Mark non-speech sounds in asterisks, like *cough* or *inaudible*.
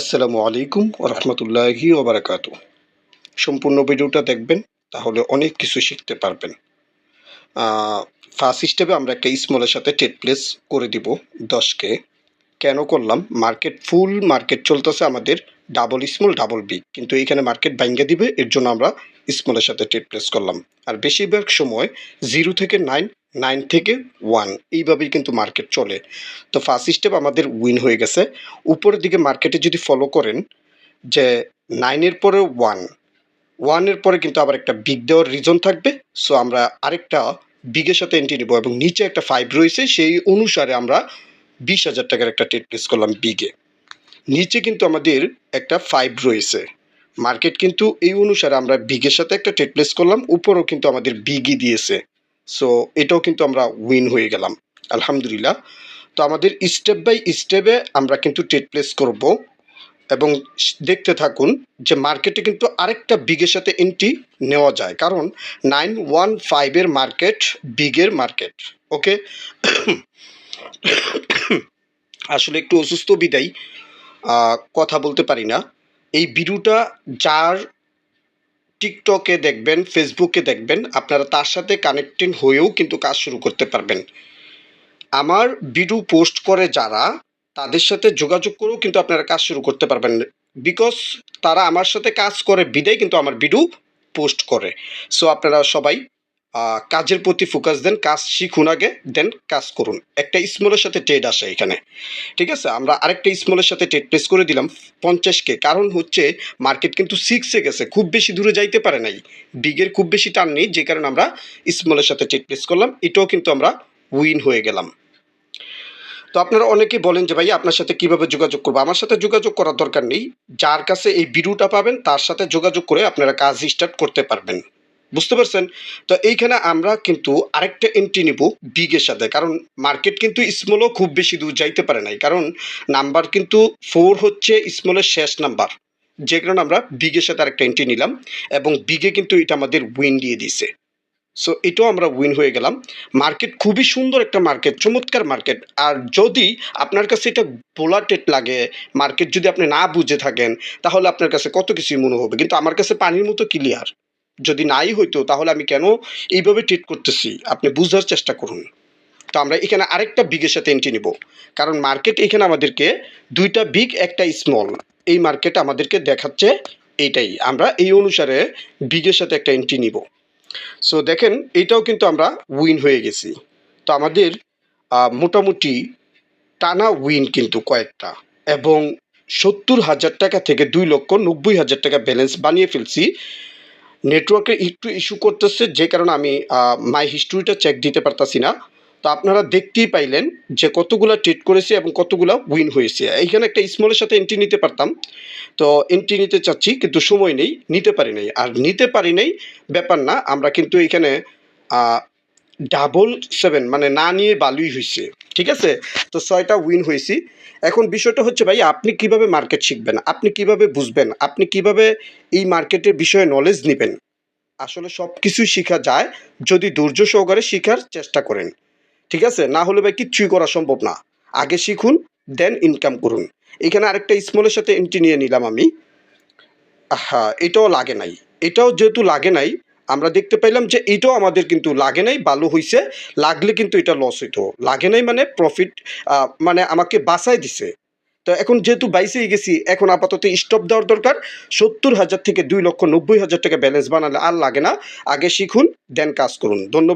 আসসালামু আলাইকুম রহমতুল্লাহি ওবরাকাত। সম্পূর্ণ ভিডিওটা দেখবেন, তাহলে অনেক কিছু শিখতে পারবেন। ফার্স্ট স্টেপে আমরা একটা স্মলের সাথে টেট প্লেস করে দিব দশকে কেন করলাম? মার্কেট ফুল মার্কেট চলতেছে আমাদের ডাবল স্মল ডাবল বিগ কিন্তু এইখানে মার্কেট ভাঙ্গে দিবে, এর জন্য আমরা স্মলের সাথে টেট প্লেস করলাম। আর বেশিরভাগ সময় জিরো থেকে নাইন নাইন থেকে ওয়ান এইভাবেই কিন্তু মার্কেট চলে। তো ফার্স্ট স্টেপ আমাদের উইন হয়ে গেছে। উপরের দিকে মার্কেটে যদি ফলো করেন, যে নাইনের পরে ওয়ান ওয়ানের পরে কিন্তু আবার একটা বিগ দেওয়ার রিজন থাকবে। সো আমরা আরেকটা বিগের সাথে এন্ট্রি নেব এবং নিচে একটা ফাইভ রয়েছে, সেই অনুসারে আমরা বিশ হাজার টাকার একটা টেট প্লেস করলাম বিগে নিচে কিন্তু আমাদের একটা ফাইভ রয়েছে। মার্কেট কিন্তু এই অনুসারে আমরা বিগের সাথে একটা ট্রেড প্লেস করলাম, উপরেও কিন্তু আমাদের বিগই দিয়েছে। সো এটাও কিন্তু আমরা উইন হয়ে গেলাম, আলহামদুলিল্লাহ। তো আমাদের স্টেপ বাই স্টেপে আমরা কিন্তু ট্রেড প্লেস করব এবং দেখতে থাকুন যে মার্কেটে কিন্তু আরেকটা বিগের সাথে এন্ট্রি নেওয়া যায়। কারণ নাইন ওয়ান ফাইভের মার্কেট বিগের মার্কেট ওকে *coughs* আসলে একটু অসুস্থ বিদায় কথা বলতে পারি না। এই ভিডিওটা যার টিকটকে দেখবেন, ফেসবুকে দেখবেন, আপনারা তার সাথে কানেক্টেড হয়েও কিন্তু কাজ শুরু করতে পারবেন। আমার ভিডিও পোস্ট করে যারা, তাদের সাথে যোগাযোগ করেও কিন্তু আপনারা কাজ শুরু করতে পারবেন। বিকজ তারা আমার সাথে কাজ করে, বিদায় কিন্তু আমার ভিডিও পোস্ট করে। সো আপনারা সবাই কাজের প্রতি ফোকাস দেন, কাজ শিখুন আগে দেন কাজ করুন। একটা স্মলের সাথে ট্রেড আসে এখানে। ঠিক আছে? আমরা আরেকটা স্মলের সাথে ট্রেড প্লেস করে দিলাম পঞ্চাশকে কারণ হচ্ছে মার্কেট কিন্তু সিক্সে গেছে, খুব বেশি দূরে যাইতে পারে নাই। বিগের খুব বেশি টান নেই, যে কারণে আমরা স্মলের সাথে ট্রেড প্লেস করলাম, এটাও কিন্তু আমরা উইন হয়ে গেলাম। তো আপনারা অনেকেই বলেন যে ভাই আপনার সাথে কীভাবে যোগাযোগ করব? আমার সাথে যোগাযোগ করার দরকার নেই। যার কাছে এই ভিডিওটা পাবেন, তার সাথে যোগাযোগ করে আপনারা কাজ স্টার্ট করতে পারবেন। বুঝতে পারছেন? তো এইখানে আমরা কিন্তু আরেকটা এন্ট্রি নিব বিগের সাথে। কারণ মার্কেট কিন্তু স্মলও খুব বেশি দূর যাইতে পারে নাই। কারণ নাম্বার কিন্তু ফোর হচ্ছে স্মলের শেষ নাম্বার যে কারণে আমরা বিগের সাথে আরেকটা এন্ট্রি নিলাম এবং বিগে কিন্তু এটা আমাদের উইন দিয়ে দিছে সো এটাও আমরা উইন হয়ে গেলাম। মার্কেট খুবই সুন্দর একটা মার্কেট চমৎকার মার্কেট আর যদি আপনার কাছে এটা পোলাটেড লাগে মার্কেট যদি আপনি না বুঝে থাকেন, তাহলে আপনার কাছে কত কিছুই মনে হবে। কিন্তু আমার কাছে পানির মতো ক্লিয়ার যদি নাই হইতো, তাহলে আমি কেন এইভাবে ট্রিট করতেছি? আপনি বুঝার চেষ্টা করুন। তো আমরা এখানে আরেকটা বিগের সাথে এন্ট্রি নিব। কারণ মার্কেট এখানে আমাদেরকে দুইটা বিগ একটা স্মল এই মার্কেট আমাদেরকে দেখাচ্ছে এইটাই। আমরা এই অনুসারে বিগের সাথে একটা এন্ট্রি নিব। সো দেখেন, এটাও কিন্তু আমরা উইন হয়ে গেছি। তো আমাদের মোটামুটি টানা উইন কিন্তু কয়েকটা। এবং সত্তর হাজার টাকা থেকে দুই লক্ষ নব্বই হাজার টাকা ব্যালেন্স বানিয়ে ফেলছি। নেটওয়ার্কে একটু ইস্যু করতেছে, যে কারণে আমি মাই হিস্ট্রিটা চেক দিতে পারতাছি না। তো আপনারা দেখতেই পাইলেন যে কতগুলো ট্রিট করেছে এবং কতগুলো উইন হয়েছে। এইখানে একটা স্মলের সাথে এন্ট্রি নিতে পারতাম। তো এন্ট্রি নিতে চাচ্ছি, কিন্তু সময় নেই, নিতে পারি নাই। আর নিতে পারি নাই, ব্যাপার না, আমরা কিন্তু এখানে ডাবল সেভেন মানে না নিয়ে বালুই হয়েছে ঠিক আছে? তো ছয়টা উইন হয়েছি এখন বিষয়টা হচ্ছে ভাই, আপনি কীভাবে মার্কেট শিখবেন? আপনি কীভাবে বুঝবেন? আপনি কীভাবে এই মার্কেটের বিষয়ে নলেজ নেবেন? আসলে সব কিছুই শেখা যায় যদি ধৈর্য সহকারে শেখার চেষ্টা করেন। ঠিক আছে? না হলে ভাই, কিচ্ছুই করা সম্ভব না। আগে শিখুন দেন ইনকাম করুন। এখানে আরেকটা স্মলের সাথে এন্ট্রি নিয়ে নিলাম আমি। হ্যাঁ এটাও লাগে নাই। এটাও যেহেতু লাগে নাই আমরা দেখতে পাইলাম যে এটাও আমাদের কিন্তু লাগে নাই ভালো হয়েছে লাগলে কিন্তু এটা লস হইতো। লাগে নাই মানে প্রফিট মানে আমাকে বাসায় দিছে। তো এখন যেহেতু বাইসে গেছি, এখন আপাতত স্টপ দেওয়ার দরকার। সত্তর হাজার থেকে দুই লক্ষ নব্বই হাজার টাকা ব্যালেন্স বানালে আর লাগে না। আগে শিখুন দেন কাজ করুন। ধন্যবাদ।